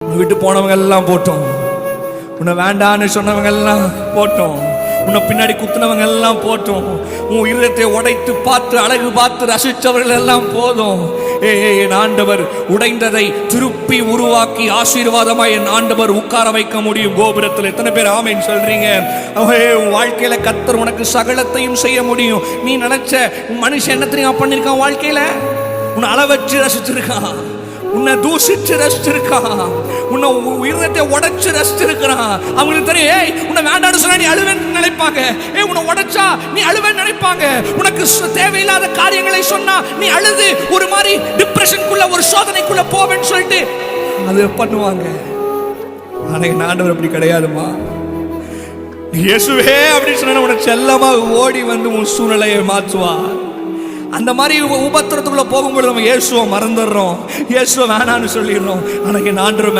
விட்டு போனவங்க எல்லாம் போட்டோம். உன்னை வேண்டான்னு சொன்னவங்க எல்லாம் போட்டோம். உன்னை பின்னாடி குத்துனவங்க எல்லாம் போட்டோம். உன் இருதத்தை உடைத்து பார்த்து அழகு பார்த்து ரசித்தவர்கள் எல்லாம் போதும். ஏ என் ஆண்டவர் உடைந்ததை திருப்பி உருவாக்கி ஆசீர்வாதமாக என் ஆண்டவர் உட்கார வைக்க முடியும் கோபுரத்தில். எத்தனை பேர் ஆமைன்னு சொல்றீங்க? உன் வாழ்க்கையில கத்தர் உனக்கு சகலத்தையும் செய்ய முடியும். நீ நினைச்ச மனுஷன் என்ன தெரியுமா பண்ணிருக்கான் வாழ்க்கையில? உன்னை அளவச்சு ரசிச்சிருக்கான். உன்னை தூசிச்சு ரசிச்சிருக்கான். உன்னை உயிரினத்தை உயிரத்தை உடைச்சு ரசிச்சிருக்கிறான். அவங்களுக்கு தெரியும் ஏய் உன்னை வேண்டாம்னு சொன்னா நீ அழுவேன்னு நினைப்பாங்க. ஏய் உன்னை உடைச்சா நீ அழுவேன்னு நினைப்பாங்க. உனக்கு தேவையில்லாத காரியங்களை சொன்னா நீ அழுது. ஒரு மாதிரி டிப்ரெஷனுக்குள்ள ஒரு சோதனைக்குள்ள போவேன்னு சொல்லிட்டு அது பண்ணுவாங்க. ஆனா என் ஆண்டவர் அப்படி கிடையாதுமா இயேசுவே அப்படின்னு சொன்னா உனக்கு செல்லமா ஓடி வந்து உன் சூழ்நிலையை மாற்றுவார். அந்த மாதிரி உபத்திரத்துக்குள்ளே போகும்பொழுது போகும்போது நம்ம இயேசுவை மறந்துடுறோம். இயேசுவை வேணான்னு சொல்லிடுறோம். ஆனால் என் ஆண்டவர்